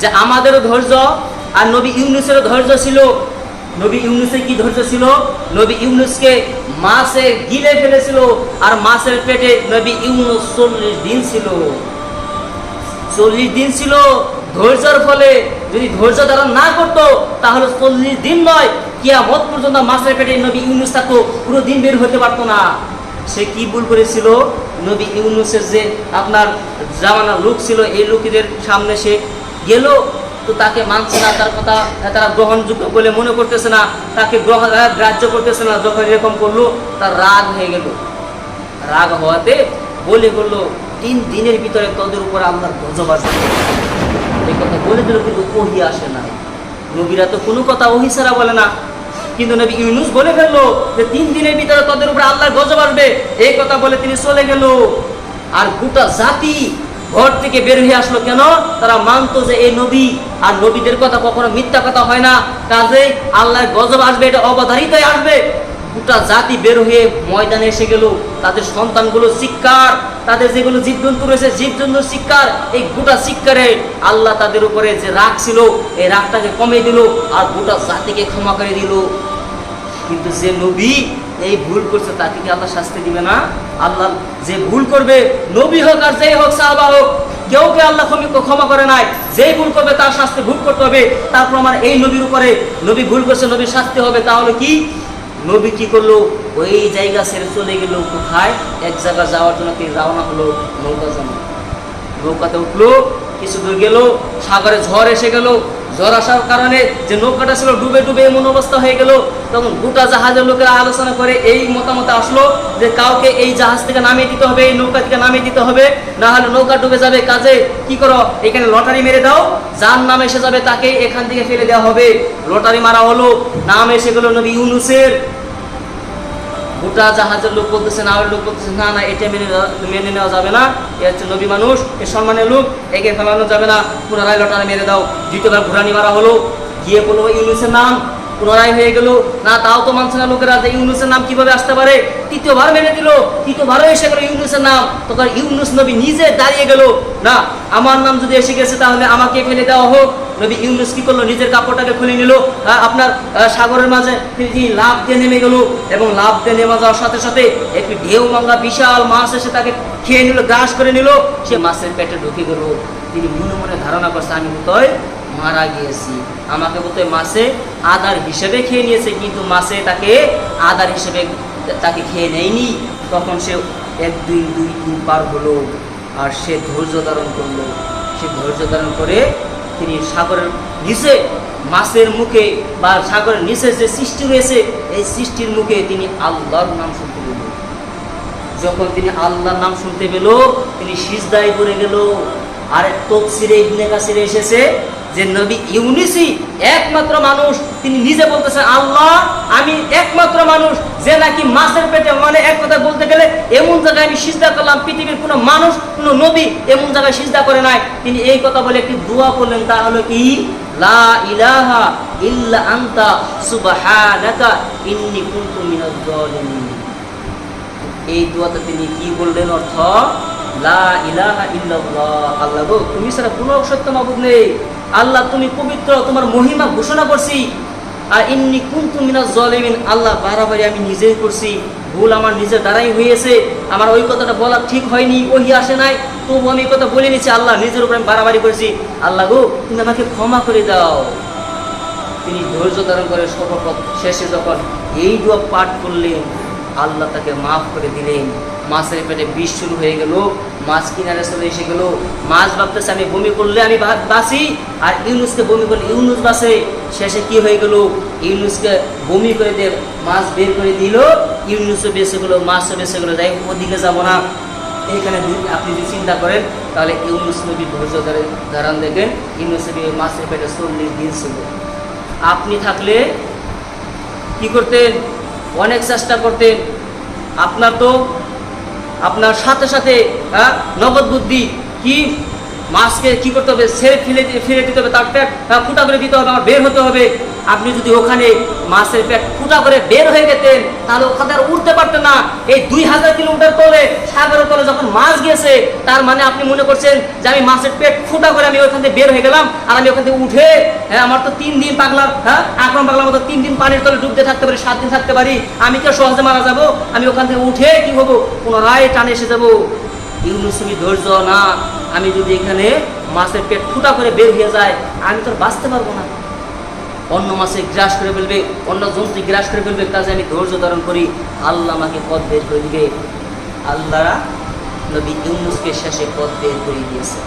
যে আমাদেরও ধৈর্য আর নবী ইউনুসেরও ধৈর্য ছিল। নবী ইউনুসের কি ধৈর্য ছিল? নবী ইউনুসকে মাছে গিলে ফেলেছিল আর মাছের পেটে নবী ইউনুস চল্লিশ দিন ছিল। চল্লিশ দিন ছিল, ধৈর্যের ফলে যদি ধৈর্য ধারণ না করতো, তাহলে চল্লিশ দিন নয়, কিয়ামত পর্যন্ত মাছের পেটে নবী ইউনুস থাকতো, পুরো দিন বের হতে পারতো না। সে কি ভুল করেছিল? নবী ইউনুসের যে আপনার জামানা লোক ছিল, এই লোকেদের সামনে সে গেল, তো তাকে মানছে না, তার কথা তারা গ্রহণযোগ্য বলে মনে করতেছে না, তাকে গ্রহণ গ্রাহ্য করতেছে না, যখন এরকম করল, তার রাগ হয়ে গেল। রাগ হওয়াতে বলে বলল, তিন দিনের ভিতরে তোদের উপর আল্লাহর গজব আসবে এই কথা বলে দিল, কিন্তু ওহি আসে না। নবীরা তো কোনো কথা ওহি ছাড়া বলে না। কিন্তু নবী ইউনুস বলে ফেলল যে, তিন দিনের ভিতরে তোদের উপরে আল্লাহর গজব আসবে। এই কথা বলে তিনি চলে গেল। আর গোটা জাতি ঘর থেকে বের হয়ে আসলো কেন? তারা মানতো যে এই নবী, আর নবীদের কথা কখনো মিথ্যা কথা হয় না। কাজে আল্লাহর গজব আসবে, এটা অবধারিতই আসবে। গোটা জাতি বের হয়ে ময়দানে এসে গেল। তাদের সন্তানগুলো শিক্ষার, তাদের যেগুলো জীবজন্তু রয়েছে, জীবজন্তুর শিক্ষার, এই গোটা শিক্ষারে আল্লাহ তাদের উপরে যে রাগ ছিল, এই রাগটাকে কমে দিল আর গোটা জাতিকে ক্ষমা করে দিল। কিন্তু যে নবী এই ভুল করছে তাকে কি আল্লাহ শাস্তি দিবে না। আল্লাহ যে ভুল করবে, নবী হোক আর যেই হোক, সাহাবা হোক, কেউ কে আল্লাহ ক্ষমি- করে নাই, যেই ভুল করবে, তার শাস্তি ভুল করতে হবে। তার প্রমাণ এই নবীর উপরে। নবী ভুল করছে নবীর শাস্তি হবে, তাহলে কি? নবী কি করল? ওই জায়গা ছেড়ে চলে গেল কোথায়? এক জায়গা যাওয়ার জন্য রওনা হলো? নৌকা জন্য। নৌকাতে উঠল কিছু দূর গেল, সাগরে ঝড় এসে গেল, ঝড় আসার কারণে যে নৌকাটা ছিল ডুবে ডুবে এমন অবস্থা হয়ে গেল। তখন গোটা জাহাজের লোকেরা আলোচনা করে এই মতামত আসলো যে কাউকে এই জাহাজ থেকে নামিয়ে দিতে হবে, এই নৌকা থেকে নামিয়ে দিতে হবে। না হলে নৌকা ডুবে যাবে, কাজে কি করো? এখানে লটারি মেরে দাও। যার নাম এসে যাবে তাকে এখান থেকে ফেলে দেওয়া হবে। লটারি মারা হলো, নাম এসে গেলো নবী ইউনুসের। গোটা জাহাজের লোক বলতেছে না লোক বলতেছে, না না, এটা মেনে মেনে নেওয়া যাবে না। এ হচ্ছে নবী মানুষ, এ সম্মানের লোক, একে ফেলানো যাবে না। পুনরায় লটারে মেরে দাও। দ্বিতীয়বার ঘোরানি মারা হলো। গিয়ে বলব ইউনুসের নাম পুনরায় হয়ে গেল। না, তাও তো মানছে না লোকেরা যে ইউনুসের নাম কীভাবে আসতে পারে? তৃতীয়বার মেনে দিল তৃতীয়বারও এসে গেল ইউনুসের নাম। তখন ইউনুস নবী নিজে দাঁড়িয়ে গেল? না, আমার নাম যদি এসে গেছে তাহলে আমাকে ফেলে দেওয়া হোক। নবী ইউনুস কি করল? নিজের কাপড়টাকে খুলে নিল। আপনার সাগরের মাঝে তিনি লাভ দিয়ে নেমে গেল এবং লাভ দিয়ে নেমে যাওয়ার সাথে সাথে একটি ঢেউ মাঙ্গা বিশাল মাছ এসে তাকে খেয়ে নিল, গ্রাস করে নিল। সে মাছের পেটে ঢুকে গেল। তিনি মনে মনে ধারণা করছে, আমি বোধহয় মারা গিয়েছি। আমাকে বোধহয় মাসে আদার হিসেবে খেয়ে নিয়েছে, কিন্তু মাছে তাকে আদার হিসেবে তাকে খেয়ে নেয়নি। তখন সে এক, দুই দুই দিন পার হলো আর সে ধৈর্য ধারণ করল। সে ধৈর্য ধারণ করে তিনি সাগরের নিচে, মাছের মুখে বা সাগরের নিচে যে সৃষ্টি হয়েছে এই সৃষ্টির মুখে তিনি আল্লাহর নাম শুনতে পেল। যখন তিনি আল্লাহর নাম শুনতে পেল, তিনি সিজদায় পড়ে গেল। আর তফসিরে ইবনে কাসিরে এসেছে যে নবী ইউনিসি একমাত্র মানুষ, তিনি নিজে বলতেছেন আল্লাহ, আমি একমাত্র মানুষ, যে নাকি মাছের পেটে মানে এক কথা বলতে গেলে এমন জায়গায় আমি সিজদা করলাম, পৃথিবীর কোনো মানুষ, কোনো নবী এমন জায়গায় সিজদা করে নাই। তিনি এই কথা বলে একটি দোয়া করলেন তা হলো কি লা ইলাহা ইল্লা আনতা, সুবহানাকা ইন্নী কুনতু মিনাজ এই দোয়াতে তিনি কি বললেন অর্থ? আল্লাহ তুমি পবিত্র, তোমার মহিমা ঘোষণা করছি। আর আল্লাহ আমি নিজেই করছি। ভুল আমার নিজের দ্বারাই হয়েছে আমার ওই কথাটা বলা ঠিক হয়নি, ওহি আসে নাই। তবু আমি কথা বলে নিচ্ছি আল্লাহ, নিজের উপর আমি বাড়াবাড়ি করেছি। আল্লাহ গো, তুমি আমাকে ক্ষমা করে দাও। তিনি ধৈর্য ধারণ করে সর্বপ্রথম শেষে যখন এই দোয়া পাঠ করলেন, আল্লাহ তাকে মাফ করে দিলেন। মাছের পেটে বিষ শুরু হয়ে গেল, মাছ কিনারে চলে এসে গেল। মাছ ভাবতেছে, আমি বমি করলে আমি বাঁচি? আর ইউনুসকে বমি করলে, ইউনুস বাঁচে। শেষে কি হয়ে গেল? ইউনুসকে বমি করে দিয়ে মাছ বের করে দিল। ইউনুসও বেঁচে গেলো, মাছও বেঁচে গেলো। যাই ওদিকে যাব না। এইখানে আপনি যদি চিন্তা করেন, তাহলে ইউনুস নবী ধৈর্য ধরে ধারণ দেখেন, ইউনুস নবী মাছের পেটে চল্লিশ দিন ছিল। আপনি থাকলে কি করতেন? অনেক চেষ্টা করতেন। আপনার তো আপনার সাথে সাথে নগদ বুদ্ধি কি? মাছকে কি করতে হবে? ছেড়ে ফেলে ফিরে দিতে হবে, তার পেট ফুটা করে দিতে হবে আমার বের হতে হবে। আপনি যদি ওখানে মাছের পেট ফুটা করে বের হয়ে গেতেন তাহলে ওখানে আর উঠতে পারতেন না। এই দুই হাজার কিলোমিটার তলে, সাগরের তলে যখন মাছ গেছে তার মানে আপনি মনে করছেন যে আমি মাছের পেট ফুটা করে আমি ওখান থেকে বের হয়ে গেলাম, আর আমি ওখান থেকে উঠে হ্যাঁ আমার তো তিন দিন পাগলা হ্যাঁ আকরম পাগলার মতো তিন দিন পানির তলে ডুবতে থাকতে পারি, সাত দিন থাকতে পারি, আমি তো সহজে মারা যাব? আমি ওখান থেকে উঠে কি হব? পুনরায় টানে এসে যাব। ইউনুসুমি ধৈর্য না। আমি যদি এখানে মাছের পেট ফুটা করে বের হয়ে যায়, আমি তো বাঁচতে পারব না। অন্য মাছে গ্রাস করে ফেলবে, অন্য জন্তু গ্রাস করে ফেলবে, কাজে আমি ধৈর্য ধারণ করি। আল্লাহ আমাকে পথ বের করে দিবে। আল্লাহ নবী ইউনুসকে শেষে পথ বের করে দিয়েছে।